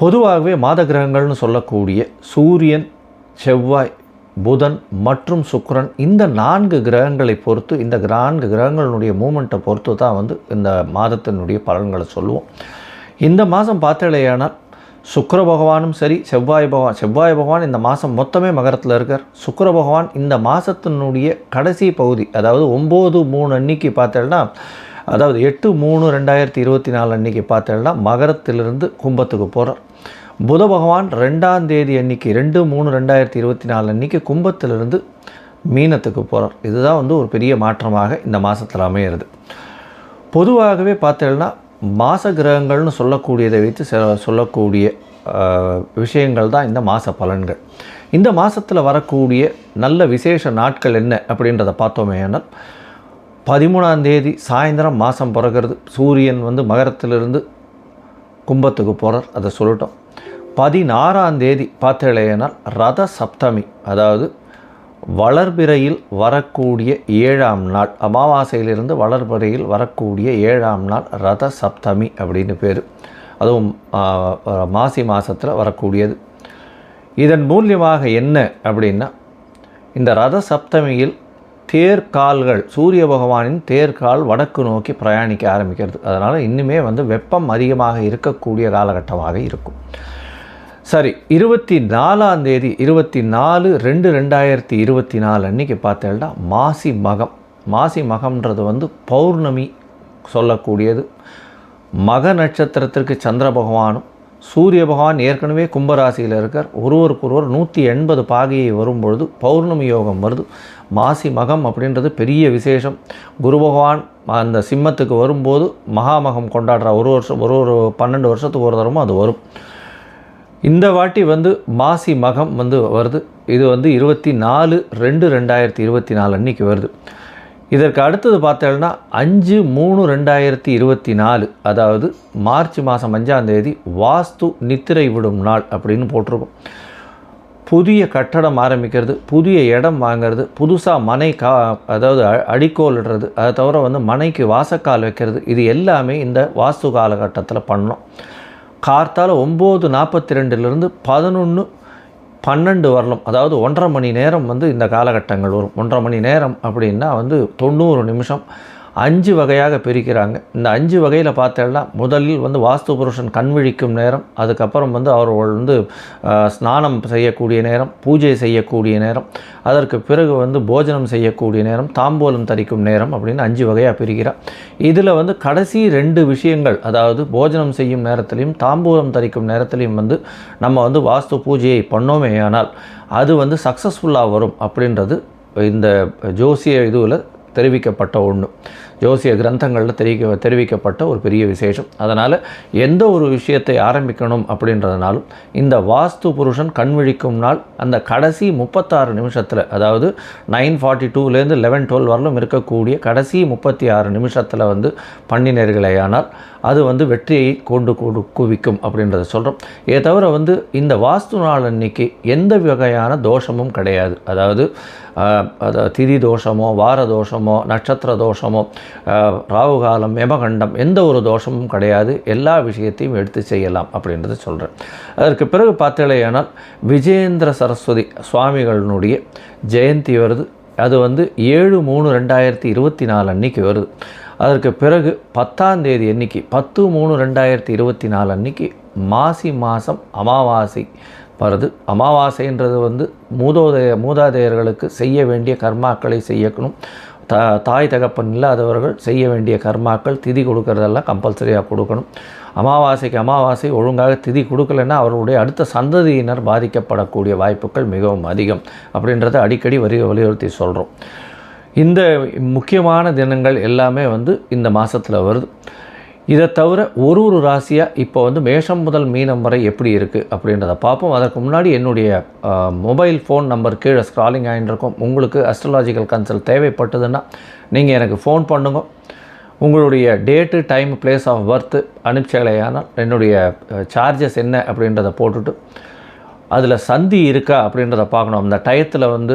பொதுவாகவே மாத கிரகங்கள்னு சொல்லக்கூடிய சூரியன் செவ்வாய் புதன் மற்றும் சுக்கரன் இந்த நான்கு கிரகங்களை பொறுத்து இந்த நான்கு கிரகங்களுடைய மூமெண்ட்டை பொறுத்து தான் வந்து இந்த மாதத்தினுடைய பலன்களை சொல்லுவோம். இந்த மாதம் பார்த்தலையானால் சுக்கர பகவானும் சரி செவ்வாய் பகவான் செவ்வாய் பகவான் இந்த மாதம் மொத்தமே மகரத்தில் இருக்கார். சுக்கர பகவான் இந்த மாதத்தினுடைய கடைசி பகுதி அதாவது ஒம்பது மூணு அன்னைக்கு பார்த்தேன்னா அதாவது எட்டு மூணு ரெண்டாயிரத்தி இருபத்தி நாலு அன்னைக்கு பார்த்தேன்னா மகரத்திலிருந்து கும்பத்துக்கு போகிறார் புத பகவான் ரெண்டாம் தேதி அன்னைக்கு ரெண்டு மூணு ரெண்டாயிரத்தி இருபத்தி நாலு அன்னைக்கு கும்பத்திலிருந்து மீனத்துக்கு போகிறார் இதுதான் வந்து ஒரு பெரிய மாற்றமாக இந்த மாதத்தில் அமையிறது. பொதுவாகவே பார்த்தீங்கன்னா மாச கிரகங்கள்னு சொல்லக்கூடியதை வைத்து செ- சொல்லக்கூடிய விஷயங்கள் தான் இந்த மாத பலன்கள். இந்த மாதத்தில் வரக்கூடிய நல்ல விசேஷ நாட்கள் என்ன அப்படின்றத பார்த்தோமே ஆனால் பதிமூணாம் தேதி சாயந்தரம் மாதம் பிறக்கிறது சூரியன் வந்து மகரத்திலிருந்து கும்பத்துக்கு போகிறார் அதை சொல்லட்டும். பதினாறாம் தேதி பார்த்தேனால் ரத சப்தமி அதாவது வளர்பிறையில் வரக்கூடிய ஏழாம் நாள் அமாவாசையிலிருந்து வளர்பிறையில் வரக்கூடிய ஏழாம் நாள் ரத சப்தமி அப்படின்னு பேர். அதுவும் மாசி மாதத்தில் வரக்கூடியது. இதன் மூலியமாக என்ன அப்படின்னா இந்த ரத சப்தமியில் தேர்கால்கள் சூரிய பகவானின் தேர்கால் வடக்கு நோக்கி பிரயாணிக்க ஆரம்பிக்கிறது. அதனால் இன்னுமே வந்து வெப்பம் அதிகமாக இருக்கக்கூடிய காலகட்டமாக இருக்கும். சரி இருபத்தி நாலாம் தேதி இருபத்தி நாலு ரெண்டு ரெண்டாயிரத்தி இருபத்தி நாலு அன்றைக்கி பார்த்தேன்னா மாசி மகம். மாசி மகம்ன்றது வந்து பௌர்ணமி சொல்லக்கூடியது. மக நட்சத்திரத்திற்கு சந்திர பகவானும் சூரிய பகவான் ஏற்கனவே கும்பராசியில் இருக்கார். ஒருவருக்கொருவர் நூற்றி எண்பது பாகையை வரும்பொழுது பௌர்ணமி யோகம் வருது. மாசி மகம் அப்படின்றது பெரிய விசேஷம். குரு பகவான் அந்த சிம்மத்துக்கு வரும்போது மகாமகம் கொண்டாடுற. ஒரு வருஷம் ஒரு ஒரு பன்னெண்டு வருஷத்துக்கு ஒரு தரமும் அது வரும். இந்த வாட்டி வந்து மாசி மகம் வந்து வருது. இது வந்து இருபத்தி நாலு ரெண்டு ரெண்டாயிரத்தி இருபத்தி நாலு அன்னைக்கு வருது. இதற்கு அடுத்தது பார்த்தோம்னா அஞ்சு மூணு ரெண்டாயிரத்தி இருபத்தி நாலு அதாவது மார்ச் மாதம் அஞ்சாந்தேதி வாஸ்து நித்திரை விடும் நாள் அப்படின்னு போட்டிருக்கோம். புதிய கட்டடம் ஆரம்பிக்கிறது புதிய இடம் வாங்குறது புதுசாக மனை கா அதாவது அ- அடிக்கோல் இடுறது அதை தவிர வந்து மனைக்கு வாசக்கால் வைக்கிறது இது எல்லாமே இந்த வாஸ்து காலகட்டத்தில் பண்ணோம் கார்த்தால் ஒம்பது நாற்பத்தி ரெண்டுலேருந்து பதினொன்று பன்னெண்டு வரலாம் அதாவது ஒன்றரை மணி நேரம் வந்து இந்த காலகட்டங்கள் வரும். ஒன்றரை மணி நேரம் அப்படின்னா வந்து தொண்ணூறு நிமிஷம். அஞ்சு வகையாக பிரிக்கிறாங்க. இந்த அஞ்சு வகையில் பார்த்தேன்னா முதலில் வந்து வாஸ்து புருஷன் கண் விழிக்கும் நேரம் அதுக்கப்புறம் வந்து அவர்கள் வந்து ஸ்நானம் செய்யக்கூடிய நேரம் பூஜை செய்யக்கூடிய நேரம் அதற்கு பிறகு வந்து போஜனம் செய்யக்கூடிய நேரம் தாம்பூலம் தரிக்கும் நேரம் அப்படின்னு அஞ்சு வகையாக பிரிக்கிறார். இதில் வந்து கடைசி ரெண்டு விஷயங்கள் அதாவது போஜனம் செய்யும் நேரத்திலையும் தாம்பூலம் தரிக்கும் நேரத்திலையும் வந்து நம்ம வந்து வாஸ்து பூஜையை பண்ணோமே ஆனால் அது வந்து சக்ஸஸ்ஃபுல்லாக வரும் அப்படின்றது இந்த ஜோசிய இதுவில் தெரிவிக்கப்பட்ட ஒன்று ஜோசிய கிரந்தங்களில் தெரிவிக்க தெரிவிக்கப்பட்ட ஒரு பெரிய விசேஷம். அதனால் எந்த ஒரு விஷயத்தை ஆரம்பிக்கணும் அப்படின்றதுனாலும் இந்த வாஸ்து புருஷன் கண்விழிக்கும் நாள் அந்த கடைசி முப்பத்தாறு நிமிஷத்தில் அதாவது நைன் ஃபார்ட்டி டூலேருந்து லெவன் டுவெல் வரலும் இருக்கக்கூடிய கடைசி முப்பத்தி ஆறு நிமிஷத்தில் வந்து பண்ணினர்களேயானால் அது வந்து வெற்றியை கொண்டு கொடு குவிக்கும் அப்படின்றத சொல்கிறோம் இதை தவிர வந்து இந்த வாஸ்து நாள் அன்னைக்கு எந்த வகையான தோஷமும் கிடையாது. அதாவது அதாவது திதி தோஷமோ வார தோஷமோ நட்சத்திர தோஷமோ ராகுகாலம் ராகு யமகண்டம் எந்த ஒரு தோஷமும் கிடையாது. எல்லா விஷயத்தையும் எடுத்து செய்யலாம் அப்படின்றத சொல்கிறேன் அதற்கு பிறகு பார்த்தீங்களேயானால் விஜயேந்திர சரஸ்வதி சுவாமிகளினுடைய ஜெயந்தி வருது. அது வந்து ஏழு மூணு ரெண்டாயிரத்தி இருபத்தி நாலு அன்னைக்கு வருது. அதற்கு பிறகு பத்தாம் தேதி அன்னைக்கு பத்து மூணு ரெண்டாயிரத்தி இருபத்தி நாலு அன்னைக்கு மாசி மாதம் அமாவாசை வருது. அமாவாசைன்றது வந்து மூதோதய மூதாதையர்களுக்கு செய்ய வேண்டிய கர்மாக்களை செய்யக்கணும். த தாய் தகப்பன் இல்லாதவர்கள் செய்ய வேண்டிய கர்மாக்கள் திதி கொடுக்கறதெல்லாம் கம்பல்சரியாக கொடுக்கணும். அமாவாசைக்கு அமாவாசை ஒழுங்காக திதி கொடுக்கலன்னா அவர்களுடைய அடுத்த சந்ததியினர் பாதிக்கப்படக்கூடிய வாய்ப்புகள் மிகவும் அதிகம் அப்படின்றத அடிக்கடி வரி வலியுறுத்தி சொல்கிறோம் இந்த முக்கியமான தினங்கள் எல்லாமே வந்து இந்த மாதத்தில் வருது. இதை தவிர ஒரு ஒரு ராசியாக இப்போ வந்து மேஷம் முதல் மீனம் வரை எப்படி இருக்குது அப்படின்றத பார்ப்போம். அதற்கு முன்னாடி என்னுடைய மொபைல் ஃபோன் நம்பர் கீழே ஸ்க்ராலிங் ஆகிட்டுருக்கோம் உங்களுக்கு அஸ்ட்ராலாஜிக்கல் கன்சல்ட் தேவைப்பட்டதுன்னா நீங்கள் எனக்கு ஃபோன் பண்ணுங்க. உங்களுடைய date time place of birth அனுப்பிச்சலையானால் என்னுடைய சார்ஜஸ் என்ன அப்படின்றத போட்டுட்டு அதில் சந்தி இருக்கா அப்படின்றத பார்க்கணும். அந்த டயத்தில் வந்து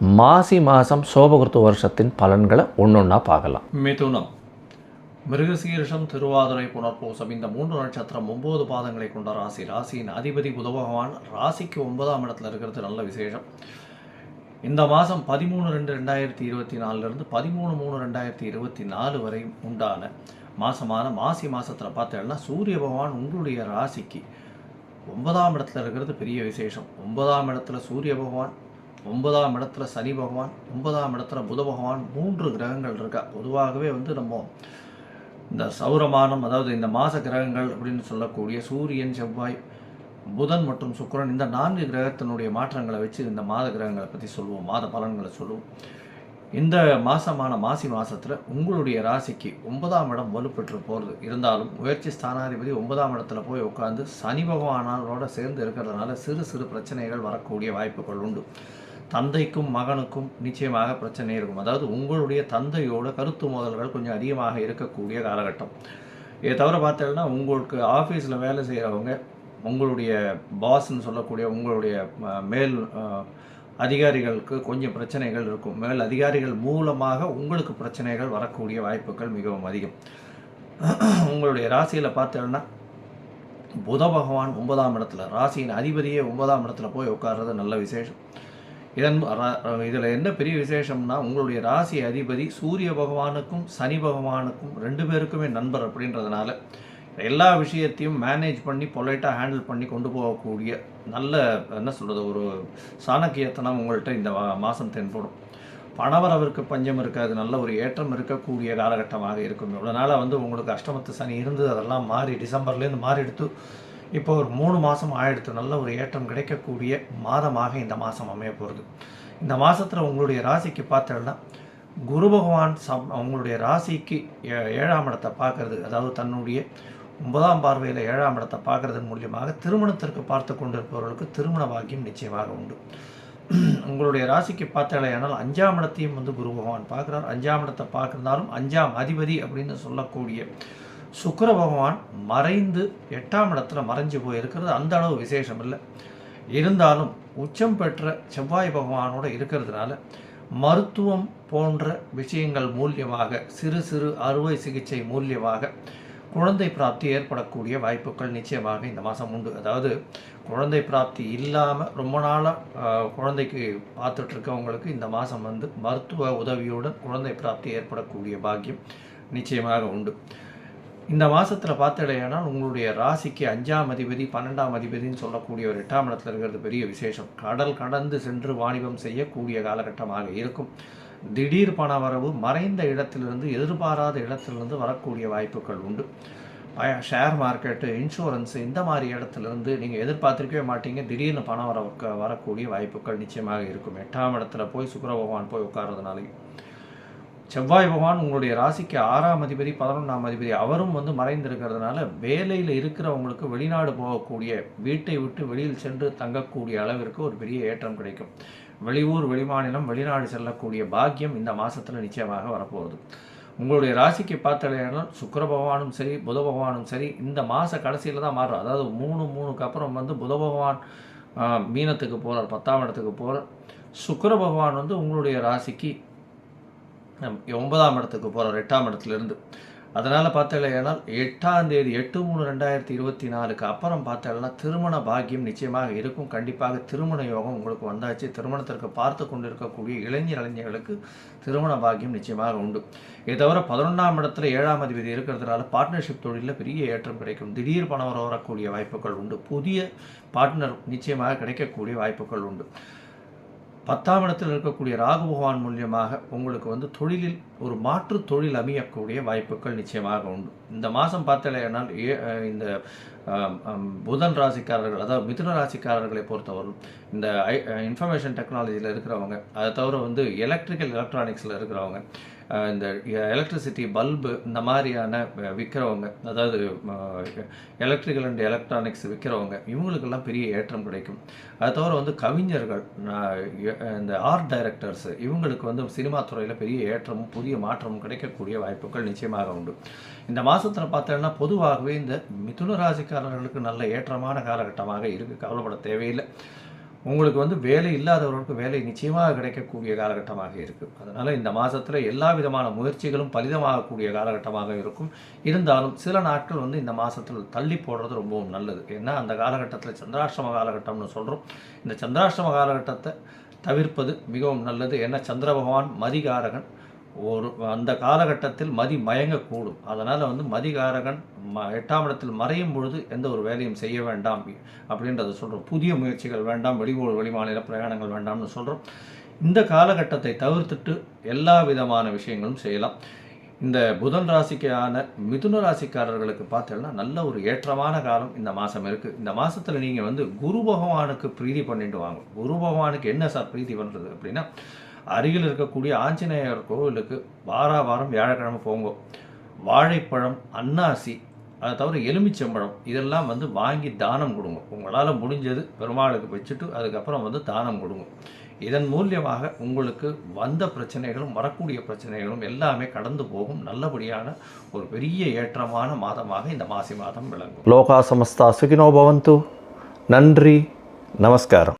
மாசி மாதம் சோபகிருத்து வருஷத்தின் பலன்களை ஒன்றொன்னா பார்க்கலாம். மிதுனம். மிருகசீரிஷம் திருவாதிரை புனர்பூசம். இந்த மூன்று நட்சத்திரம் ஒம்பது பாதங்களை கொண்ட ராசி. ராசியின் அதிபதி புத பகவான் ராசிக்கு ஒன்பதாம் இடத்துல இருக்கிறது நல்ல விசேஷம். இந்த மாதம் பதிமூணு ரெண்டு ரெண்டாயிரத்தி இருபத்தி நாலுலேருந்து பதிமூணு மூணு ரெண்டாயிரத்தி இருபத்தி நாலு வரை உண்டான மாதமான மாசி மாதத்தில் பார்த்தேன்னா சூரிய பகவான் உங்களுடைய ராசிக்கு ஒன்பதாம் இடத்துல இருக்கிறது பெரிய விசேஷம். ஒன்பதாம் இடத்துல சூரிய பகவான் ஒன்பதாம் இடத்துல சனி பகவான் ஒன்பதாம் இடத்துல புத பகவான் மூன்று கிரகங்கள் இருக்கா? பொதுவாகவே வந்து நம்ம இந்த சௌரமானம் அதாவது இந்த மாச கிரகங்கள் அப்படின்னு சொல்லக்கூடிய சூரியன் செவ்வாய் புதன் மற்றும் சுக்கரன் இந்த நான்கு கிரகத்தினுடைய மாற்றங்களை வச்சு இந்த மாத கிரகங்களை பற்றி சொல்லுவோம் மாத பலன்களை சொல்லுவோம். இந்த மாதமான மாசி மாதத்தில் உங்களுடைய ராசிக்கு ஒன்பதாம் இடம் வலுப்பெற்று போகிறது இருந்தாலும் முயற்சி ஸ்தானாதிபதி ஒன்பதாம் இடத்துல போய் உட்காந்து சனி பகவானோட சேர்ந்து இருக்கிறதுனால சிறு சிறு பிரச்சனைகள் வரக்கூடிய வாய்ப்புகள் உண்டு. தந்தைக்கும் மகனுக்கும் நிச்சயமாக பிரச்சனை இருக்கும். அதாவது உங்களுடைய தந்தையோட கருத்து மோதல்கள் கொஞ்சம் அதிகமாக இருக்கக்கூடிய காலகட்டம். இதை தவிர பார்த்தீங்கன்னா உங்களுக்கு ஆஃபீஸில் வேலை செய்கிறவங்க உங்களுடைய பாஸ்ன்னு சொல்லக்கூடிய உங்களுடைய மேல் அதிகாரிகளுக்கு கொஞ்சம் பிரச்சனைகள் இருக்கும். மேல் அதிகாரிகள் மூலமாக உங்களுக்கு பிரச்சனைகள் வரக்கூடிய வாய்ப்புகள் மிகவும் அதிகம். உங்களுடைய ராசியில் பார்த்தீங்கன்னா புத பகவான் ஒன்பதாம் இடத்துல ராசியின் அதிபதியே ஒன்பதாம் இடத்துல போய் உட்கார்றது நல்ல விசேஷம். இதன் இதில் என்ன பெரிய விசேஷம்னா உங்களுடைய ராசி அதிபதி சூரிய பகவானுக்கும் சனி பகவானுக்கும் ரெண்டு பேருக்குமே நண்பர் அப்படின்றதுனால எல்லா விஷயத்தையும் மேனேஜ் பண்ணி பொலைட்டாக ஹேண்டில் பண்ணி கொண்டு போகக்கூடிய நல்ல என்ன சொல்கிறது ஒரு சாணக்கியத்தனம் உங்கள்கிட்ட இந்த மாதம் தென்படும். பணவரவிற்கு பஞ்சம் இருக்காது நல்ல ஒரு ஏற்றம் இருக்கக்கூடிய காலகட்டமாக இருக்கும். இவ்வளோ நாளாக வந்து உங்களுக்கு அஷ்டமத்து சனி இருந்து அதெல்லாம் மாறி டிசம்பர்லேருந்து மாறி எடுத்து இப்போ ஒரு மூணு மாதம் ஆயிடுத்து. நல்ல ஒரு ஏற்றம் கிடைக்கக்கூடிய மாதமாக இந்த மாதம் அமைய போகிறது இந்த மாதத்தில் உங்களுடைய ராசிக்கு பார்த்தோம்னா குரு பகவான் சம் உங்களுடைய ராசிக்கு ஏ- ஏழாம் இடத்தை பார்க்கறது அதாவது தன்னுடைய ஒன்பதாம் பார்வையில் ஏழாம் இடத்தை பார்க்கறதன் மூலியமாக திருமணத்திற்கு பார்த்து கொண்டிருப்பவர்களுக்கு திருமண பாக்கியம் நிச்சயமாக உண்டு. உங்களுடைய ராசிக்கு பார்த்தாலேயானால் அஞ்சாம் இடத்தையும் வந்து குரு பகவான் பார்க்குறார். அஞ்சாம் இடத்தை பார்க்குறதாலும் அஞ்சாம் அதிபதி அப்படின்னு சொல்லக்கூடிய சுக்கர பகவான் மறைந்து எட்டாம் இடத்துல மறைஞ்சு போயிருக்கிறது. அந்த அளவு விசேஷம் இல்லை. இருந்தாலும் உச்சம் பெற்ற செவ்வாய் பகவானோட இருக்கிறதுனால மருத்துவம் போன்ற விஷயங்கள் மூலியமாக சிறு சிறு அறுவை சிகிச்சை மூலியமாக குழந்தை பிராப்தி ஏற்படக்கூடிய வாய்ப்புகள் நிச்சயமாக இந்த மாதம் உண்டு. அதாவது குழந்தை பிராப்தி இல்லாமல் ரொம்ப நாளாக குழந்தைக்கு பார்த்துட்ருக்கவங்களுக்கு இந்த மாதம் வந்து மருத்துவ உதவியுடன் குழந்தை பிராப்தி ஏற்படக்கூடிய பாக்கியம் நிச்சயமாக உண்டு. இந்த மாதத்தில் பார்த்துடையானால் உங்களுடைய ராசிக்கு அஞ்சாம் அதிபதி பன்னெண்டாம் அதிபதினு சொல்லக்கூடிய ஒரு எட்டாம் இடத்துல இருக்கிறது பெரிய விசேஷம். கடல் கடந்து சென்று வாணிபம் செய்யக்கூடிய காலகட்டமாக இருக்கும். திடீர் பண வரவு மறைந்த இடத்திலிருந்து எதிர்பாராத இடத்திலிருந்து வரக்கூடிய வாய்ப்புகள் உண்டு. ஷேர் மார்க்கெட்டு இன்சூரன்ஸு இந்த மாதிரி இடத்துலேருந்து நீங்கள் எதிர்பார்த்திருக்கவே மாட்டீங்க. திடீர்னு பணம் வர வரக்கூடிய வாய்ப்புகள் நிச்சயமாக இருக்கும். எட்டாம் இடத்துல போய் சுக்கர பகவான் போய் உட்கார்றதுனாலையும். செவ்வாய் பகவான் உங்களுடைய ராசிக்கு ஆறாம் அதிபதி பதினொன்றாம் அதிபதி அவரும் வந்து மறைந்திருக்கிறதுனால வேலையில் இருக்கிறவங்களுக்கு வெளிநாடு போகக்கூடிய வீட்டை விட்டு வெளியில் சென்று தங்கக்கூடிய அளவிற்கு ஒரு பெரிய ஏற்றம் கிடைக்கும். வெளியூர் வெளிமாநிலம் வெளிநாடு செல்லக்கூடிய பாக்கியம் இந்த மாதத்தில் நிச்சயமாக வரப்போகுது. உங்களுடைய ராசிக்கு பார்த்தலையானால் சுக்கர பகவானும் சரி புத பகவானும் சரி இந்த மாத கடைசியில் தான் மாறும் அதாவது மூணு மூணுக்கு அப்புறம் வந்து புத பகவான் மீனத்துக்கு போகிறார் பத்தாம் இடத்துக்கு போகிறார் சுக்கர பகவான் வந்து உங்களுடைய ராசிக்கு ஒன்பதாம் இடத்துக்கு போகிறோம் எட்டாம் இடத்துலேருந்து. அதனால் பார்த்தலையானால் எட்டாம் தேதி எட்டு மூணு ரெண்டாயிரத்தி இருபத்தி நாலுக்கு அப்புறம் பார்த்தோம்னா திருமண பாக்கியம் நிச்சயமாக இருக்கும். கண்டிப்பாக திருமண யோகம் உங்களுக்கு வந்தாச்சு. திருமணத்திற்கு பார்த்து கொண்டிருக்கக்கூடிய இளைஞர் இளைஞர்களுக்கு திருமண பாக்கியம் நிச்சயமாக உண்டு. இதை தவிர பதினொன்றாம் இடத்துல ஏழாம் அதிபதி இருக்கிறதுனால பார்ட்னர்ஷிப் தொழிலில் பெரிய ஏற்றம் கிடைக்கும். திடீர் பணம் வரக்கூடிய வாய்ப்புகள் உண்டு. புதிய பார்ட்னர் நிச்சயமாக கிடைக்கக்கூடிய வாய்ப்புகள் உண்டு. பத்தாம் இடத்தில் இருக்கக்கூடிய ராகு பகவான் மூலியமாக உங்களுக்கு வந்து தொழிலில் ஒரு மாற்று தொழில் அமையக்கூடிய வாய்ப்புகள் நிச்சயமாக உண்டு. இந்த மாதம் பார்த்தலையானால் ஏ இந்த புதன் ராசிக்காரர்கள் அதாவது மிதுன ராசிக்காரர்களை பொறுத்தவரை இந்த ஐ இன்ஃபர்மேஷன் டெக்னாலஜியில் இருக்கிறவங்க அதை தவிர வந்து எலக்ட்ரிக்கல் எலக்ட்ரானிக்ஸில் இருக்கிறவங்க இந்த எலக்ட்ரிசிட்டி பல்பு இந்த மாதிரியான விற்கிறவங்க அதாவது எலக்ட்ரிக்கல் அண்ட் எலக்ட்ரானிக்ஸ் விற்கிறவங்க இவங்களுக்கெல்லாம் பெரிய ஏற்றம் கிடைக்கும். அதை தவிர வந்து கவிஞர்கள் இந்த ஆர்ட் டைரக்டர்ஸ் இவங்களுக்கு வந்து சினிமா துறையில் பெரிய ஏற்றமும் புதிய மாற்றம் கிடைக்கக்கூடிய வாய்ப்புகள் நிச்சயமாக உண்டு. இந்த மாதத்தில் பார்த்தோன்னா பொதுவாகவே இந்த மிதுன ராசிக்காரர்களுக்கு நல்ல ஏற்றமான காலகட்டமாக இருக்குது கவலைப்பட தேவையில்லை. உங்களுக்கு வந்து வேலை இல்லாதவர்களுக்கு வேலை நிச்சயமாக கிடைக்கக்கூடிய காலகட்டமாக இருக்குது அதனால் இந்த மாதத்தில் எல்லா விதமான முயற்சிகளும் பலிதமாகக்கூடிய காலகட்டமாக இருக்கும். இருந்தாலும் சில நாட்கள் வந்து இந்த மாதத்தில் தள்ளி போடுறது ரொம்பவும் நல்லது. ஏன்னா அந்த காலகட்டத்தில் சந்திராஷ்டம காலகட்டம்னு சொல்கிறோம் இந்த சந்திராஷ்டம காலகட்டத்தை தவிர்ப்பது மிகவும் நல்லது. ஏன்னா சந்திர பகவான் மதிகாரகன். ஒரு அந்த காலகட்டத்தில் மதி மயங்கக்கூடும். அதனால் வந்து மதிகாரகன் ம எட்டாம் இடத்தில் மறையும் பொழுது எந்த ஒரு வேலையும் செய்ய வேண்டாம் அப்படின்றத சொல்கிறோம் புதிய முயற்சிகள் வேண்டாம் வெளியூர் வெளிமாநில பிரயாணங்கள் வேண்டாம்னு சொல்கிறோம் இந்த காலகட்டத்தை தவிர்த்துட்டு எல்லா விதமான விஷயங்களும் செய்யலாம். இந்த புதன் ராசிக்கான மிதுன ராசிக்காரர்களுக்கு பார்த்தீங்கன்னா நல்ல ஒரு ஏற்றமான காலம் இந்த மாதம் இருக்குது இந்த மாதத்தில் நீங்கள் வந்து குரு பகவானுக்கு பிரீதி பண்ணிட்டு வாங்க. குரு பகவானுக்கு என்ன சார் பிரீதி பண்ணுறது அப்படின்னா அருகில் இருக்கக்கூடிய ஆஞ்சநேயர் கோவிலுக்கு வார வாரம் வியாழக்கிழமை போங்க. வாழைப்பழம் அன்னாசி அதை தவிர எலுமிச்சம்பழம் இதெல்லாம் வந்து வாங்கி தானம் கொடுங்க. உங்களால் முடிஞ்சது பெருமாளுக்கு வச்சுட்டு அதுக்கப்புறம் வந்து தானம் கொடுங்க. இதன் மூலியமாக உங்களுக்கு வந்த பிரச்சனைகளும் வரக்கூடிய பிரச்சனைகளும் எல்லாமே கடந்து போகும். நல்லபடியான ஒரு பெரிய ஏற்றமான மாதமாக இந்த மாசி மாதம் விளங்கும். லோகா சமஸ்தா சுகினோ பவந்து. நன்றி நமஸ்காரம்.